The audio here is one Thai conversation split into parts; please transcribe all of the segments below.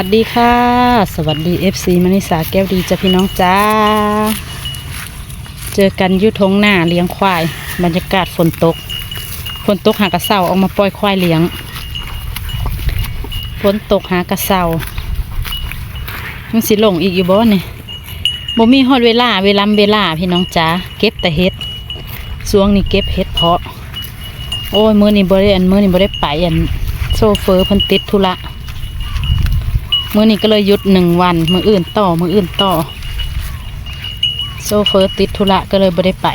วัสดีค่ะ สวัสดี FC มณิสาแก้วดีจ้ะพี่น้องจ้า เจอกันยุทงหน้าเลี้ยงควาย บรรยากาศฝนตก ฝนตกหากระเซาออกมาปล่อยควายเลี้ยง ฝนตกหากระเซามันสิลงอีกอยู่บ่เนี่ยบ่มีฮอดเวลาเวลาเวลาพี่น้องจ้าเก็บแต่เฮ็ดสวงนี่เก็บเฮ็ดเพาะ โอ้ยมื้อนี้บ่ได้อันมื้อนี้บ่ได้ไปอันโซเฟอร์เพิ่นติดธุระ มื้อนี้ก็เลยหยุดหนึ่งวัน มื้ออื่นต่อ มื้ออื่นต่อ โซเฟอร์ติดธุระก็เลยบ่ได้ไป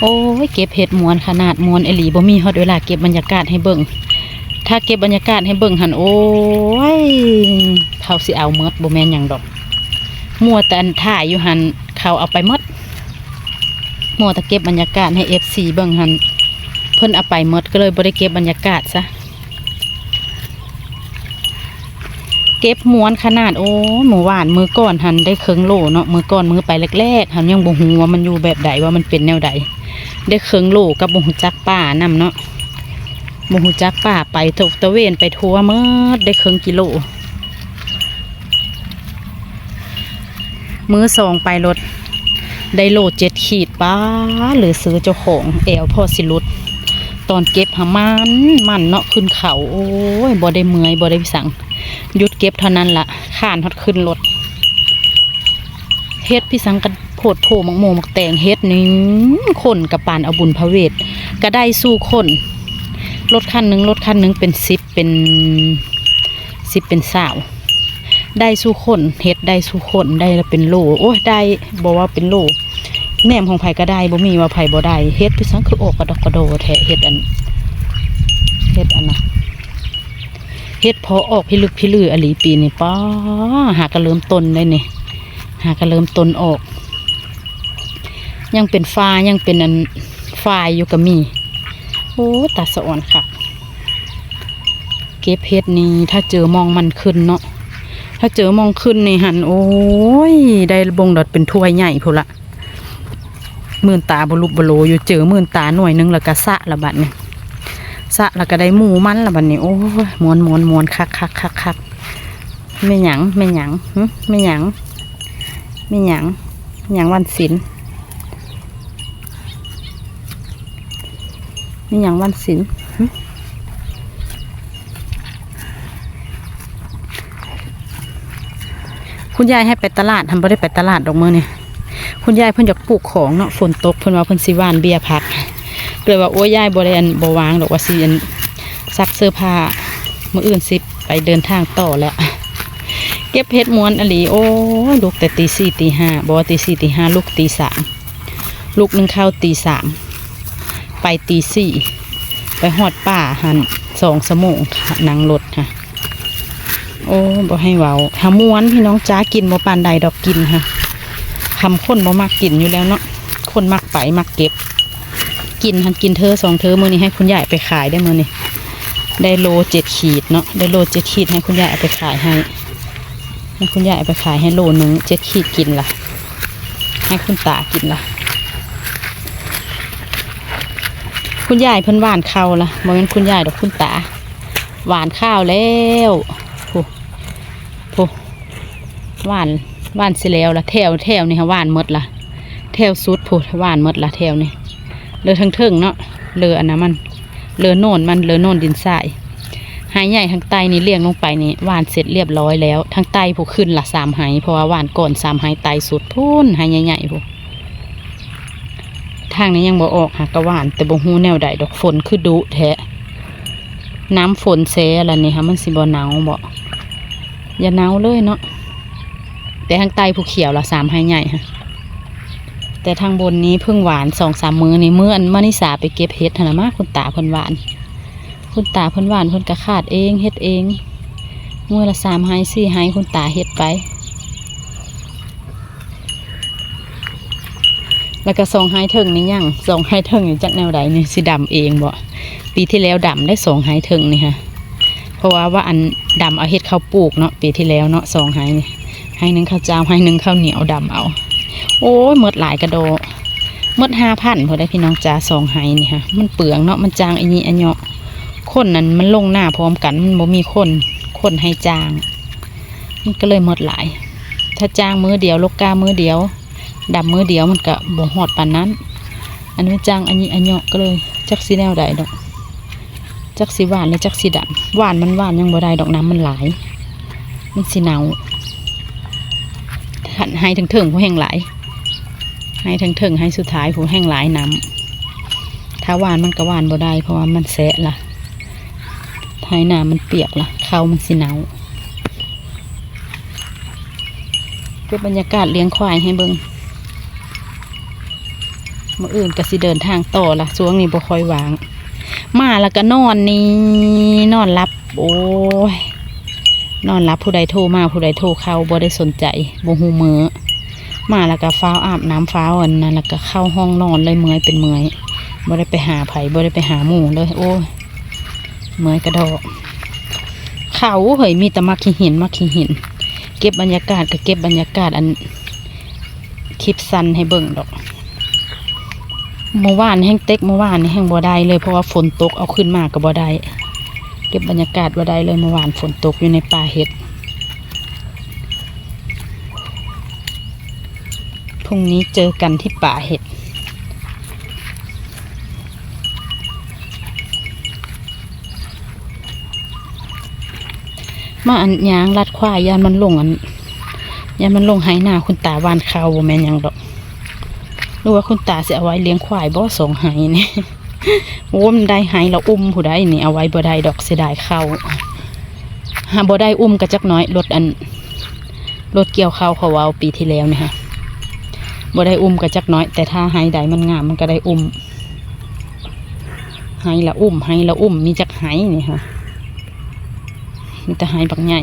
โอ้ยเก็บเห็ดมวนขนาดมวนอหลีบ่มีฮอดเวลาเก็บบรรยากาศให้เบิ่งถ้าเก็บบรรยากาศให้เบิ่งหันโอ้ยเขาสิเอาเมดบ่แม่นหยังดอก มัวแต่อันถ่ายอยู่หันเขาเอาไปหมดมัวแต่เก็บบรรยากาศให้ FC เบิ่งหันเพิ่นเอาไปหมดก็เลยบ่ได้เก็บบรรยากาศซะ เก็บม้วนขนาดโอ้หมูหวานมือก่อนหันได้เครึ่งโลเนาะมือก่อนมือไปแรกๆหันยังบ่ฮู้ว่ามันอยู่แบบใดว่ามันเป็นแนวใดได้เครึ่งโลกับบ่ฮู้จักป่านำเนาะบ่ฮู้จักป่าไปตกตะเวนไปทั่วเมื่อได้เครึ่งกิโลมือสองไปรถได้โลเจ็ดขีดป้าหรือซื้อเจ้าของแอลพอสิลุดตอนเก็บหามันมันเนาะขึ้นเขาโอ้ยบ่ได้เมื่อยบ่ได้สั่ง หยุดเก็บเท่านั้นละข้านฮอดขึ้นรถเฮ็ดพี่สังกันโพดโผมักโมมักแตงเฮ็ดนี่คนกับปานเอาบุญพระเวทก็ได้สู้คนรถคันหนึ่งรถคันหนึ่งเป็นสิบเป็นสิบเป็นสาวได้สู้คนเฮ็ดได้สู้คนได้แล้วเป็นโลโอ้ยได้บอกว่าเป็นโลแหนมของไผ่ก็ได้บ่มีว่าไผ่บ่ได้เฮ็ดพี่สังคือออกกระดอกกระโดแท้เฮ็ดอันเฮ็ดอันน่ะ เฮ็ดพอออกพิลึกพิลืออลีปีนี่ป้าหากระเริ่มต้นได้นี่หากระเริ่มต้นออก ยังเป็นฟ้ายังเป็นอันฟ้ายอยู่ก็มีโอ้ตาสะอ่อนค่ะ เก็บเฮ็ดนี่ถ้าเจอมองมันขึ้นเนาะถ้าเจอมองขึ้นนี่หันโอ้ย ได้บงดอดเป็นถ้วยใหญ่พูนละมื่นตาบลุบบโลอยู่เจอมื่นตาหน่วยหนึงแล้วก็สะละบัดนี่ย สะแล้วก็ได้หมูมันละบัดนี้โอ้ยมวนมวนมวนคักคักคักคักไม่หยังไม่หยังไม่หยังไม่หยังหยังวันศิลไม่หยังวันศิลหึคุณยายให้ไปตลาดทำไม่ได้ไปตลาดดอกมือนี่คุณยายเพิ่นอยากปลูกของเนาะฝนตกเพิ่นว่าเพิ่นสิวานเบียร์พัก เลยว่าโอ้ยยายบริเวณบวางดอกว่าสิอันซักเสื้อผ้ามื่ออื่นสิไปเดินทางต่อแล้ว เก็บเพชรม้วนอลีโอ้ลูกแต่ตีสี่ตีห้าบอกว่าตีสี่ตีห้าลูกตีสามลูกหนึ่งเข้าตีสามไปตีสี่ไปหอดป่าหันสองสมงนังรถค่ะ โอ้บ่ให้เว้าถ้าม้วนพี่น้องจ้ากินบ่ปานใดดอกกินค่ะคำข้นบ่มักกินอยู่แล้วเนาะคนมักไปมักเก็บ กินหันกินเธอสองเธอมือนี้ให้คุณยายไปขายได้มือนี้ได้โลเจ็ดขีดเนาะได้โลเจ็ดขีดให้คุณยายเอาไปขายให้ให้คุณยายเอาไปขายให้โลหนึ่งเจ็ดขีดกินละให้คุณตากินละคุณยายเพิ่นหวานข้าวละโมเมนคุณยายดอกคุณตาหวานข้าวแล้วโอ้โหหวานหวานสิแล้วละแถวแถวนี่ค่ะหวานหมดละแถวสุดโพูดหวานหมดละแถวนี่ เลอทั้งเทิงเนาะเลออันนั้นมันเลอโน่นมันเลอโน่นดินทรายหายใหญ่ทางใต้นี่เลี้ยงลงไปนี่หวานเสร็จเรียบร้อยแล้วทางใต้ผู้ขึ้นละสามหายเพราะว่าหวานก่อนสามหายไตสุดพุ่นหายใหญ่ๆผู้ทางนี้ยังบ่ออกหากะหวาน แต่บ่ฮู้แนวใดดอกฝนคือดุแท้น้ำฝนแซอะไรนี่ค่ะมันสิบ่หนาวบ่อย่าหนาวเลยเนาะแต่ทางใต้ผู้เขียวละสามหายใหญ่ค่ะ แต่ทางบนนี้เพิ่งหวานสองสามมือนี่เมื่อนมานิสาไปเก็บเห็ดหนนะมากคุณตาเพิ่นหวาน คุณตาเพิ่นหวานเพิ่นกระขาดเองเฮ็ดเองเมื่อละสามไฮสี่ไฮคุณตาเฮ็ดไป แล้วก็สองไฮเทิงนี่ยังสองไฮเทิงนี่จากแนวใดนี่สิดำเองบ่ปีที่แล้วดำได้สองไฮเทิงนี่ค่ะเพราะว่าว่าอันดำเอาเฮ็ดข้าวปลูกเนาะปีที่แล้วเนาะสองไฮนี่ไฮหนึ่งข้าวเจ้าไฮหนึ่งข้าวเหนียวดำเอา โอ้ยหมดหลายกระโดหมดห้าพันพอได้พี่น้องจ้าสองไฮนี่ค่ะมันเปลืองเนาะมันจางอันนี้อันเนาะคนนั้นมันลงหน้าพร้อมกันมันบ่มีคนคนให้จาง มันก็เลยหมดหลาย ถ้าจ้างมือเดียว ลกกามือเดียวดำมือเดียวมันก็บ่หอดปานนั้น อันนี้จางอันนี้อันเหยาะก็เลยจักสีแนวใดดอกจักสีหวานหรือจักสีดำหวานมันหวานยังบ่ได้ดอกน้ำมันหลาย มันสีเนา หันให้ถึงถึงผู้แห่งหลาย ให้ถึงถึงให้สุดท้ายผู้แห่งหลายน้ำถ้าหวานมันก็หวานบ่ได้เพราะว่ามันแสะละให้น้ำมันเปียกละเขามันสีเนาเก็บบรรยากาศเลี้ยงควายให้เบิงมื่ออื่นก็สิเดินทางต่อละช่วงนี้บ่ค่อยวาง มาแล้วก็นอนนี่นอนรับ โอ้ย นอนรับผู้ใดโทรมาผู้ใดโทรเข้าบ่ได้สนใจบ่ฮู้มือมาแล้วก็ฟ้าอาบน้ำฟ้าอันนั้นแล้วก็เข้าห้องนอนเลยเมื่อยเป็นเมื่อยบ่ได้ไปหาไผ่บ่ได้ไปหาหมู่เลยโอ้ยเมื่อยกระดอกเขาเฮ้ยมีแต่มักขี้หินมักขี้หิน เก็บบรรยากาศก็เก็บบรรยากาศอันคลิปสั้นให้เบิ่งดอกเมื่อวานแห้งเต็กเมื่อวานแห้งบ่ได้เลยเพราะว่าฝนตกเอาขึ้นมาก็บ่ได้ เก็บบรรยากาศบ่ได้เลยเมื่อวานฝนตกอยู่ในป่าเห็ดพรุ่งนี้เจอกันที่ป่าเห็ดมาอันยางลัดควายยานมันลงอันยานมันลงไหหน้าคุณตาวานเขาแม่นยังดอกหรือว่าคุณตาเสิเอาไว้เลี้ยงควายบ่สองไหนี่ย โอ้มได้ไหเราอุ้มผู้ใดนี่เอาไว้บ่ได้ดอกเสียดายเข้าหาบ่ได้อุ้มกระจักน้อยรถอันรถเกี่ยวข้าวเขาเอาปีที่แล้วเนี่ยค่ะบ่ได้อุ้มกระจักน้อย แต่ถ้าไหใดมันงามมันก็ได้อุ้มไหละอุ้มไหละอุ้มมีจักไหนี่ค่ะมีแต่ไหบักใหญ่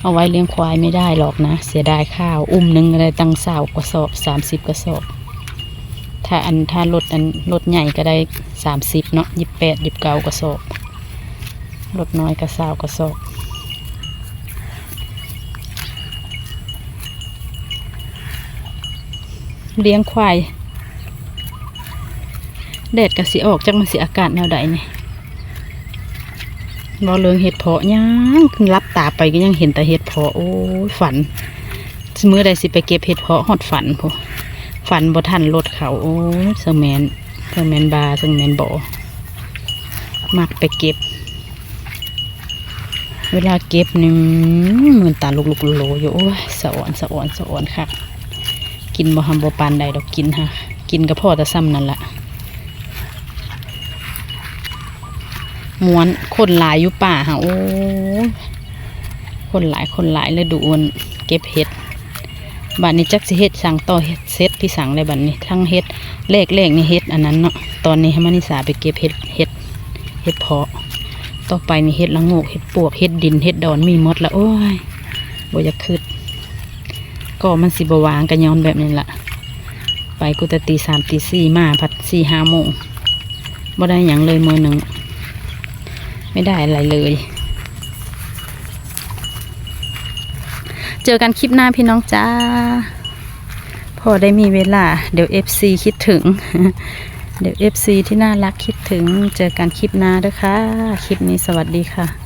เอาไว้เลี้ยงควายไม่ได้หรอกนะ เสียดายข้าว อุ้มหนึ่งอะไรตั้งสาวกระสอบสามสิบกระสอบ ถ้าอันถ้ารถอันรถใหญ่ก็ได้สามสิบเนาะยี่แปดยี่เก้ากระสอบรถน้อยก็สาวกระสอบเลี้ยงควายแดดก็สิออกจักมันสิอากาศแนวใดเนี่ยบอเลืองเห็ดเพาะยังรับตาไปก็ยังเห็นแต่เห็ดเพาะโอ้ฝันมือใดสิไปเก็บเห็ดเพาะหอดฝันพอ ฝันบ่ทันรถเขาโอ้เซอร์แมนเซอร์แมนบาร์เซอร์แมนบอมักไปเก็บ เวลาเก็บนี่เหมือนตาลุกลุกโลอยู่โอ้ยสะอ่อนสะอ่อนสะอ่อนค่ะกินบ่หำบ่ปานใดดอกกินฮะกินก็พอแต่ซ้ำนั่นละม้วนคนหลายอยู่ป่าค่ะโอ้คนหลายคนหลายเลยดูมันเก็บเห็ด บัดนี้จักสิเฮ็ดสั่งต่อเฮ็ดเซตที่สั่งเลยบัดนี้ทั้งเฮ็ดเลขเลขนี่เฮ็ดอันนั้นเนาะตอนนี้ให้มานิสาไปเก็บเห็ดเห็ดเห็ดเพาะ ต่อไปมีเห็ดละโงกเห็ดปวกเห็ดดินเห็ดดอนมีมดละโอ้ยบ่อยากคืดก็มันสิบวางกันย้อนแบบนี้ละไปกูแต่ตีสามตีสี่มาพัดสี่ห้าโมงบ่ได้หยังเลยมือหนึ่งไม่ได้อะไรเลย เจอกันคลิปหน้าพี่น้องจ้า พอได้มีเวลา เดี๋ยว FC คิดถึง เดี๋ยว FC ที่น่ารักคิดถึง เจอกันคลิปหน้าด้วยค่ะ คลิปนี้สวัสดีค่ะ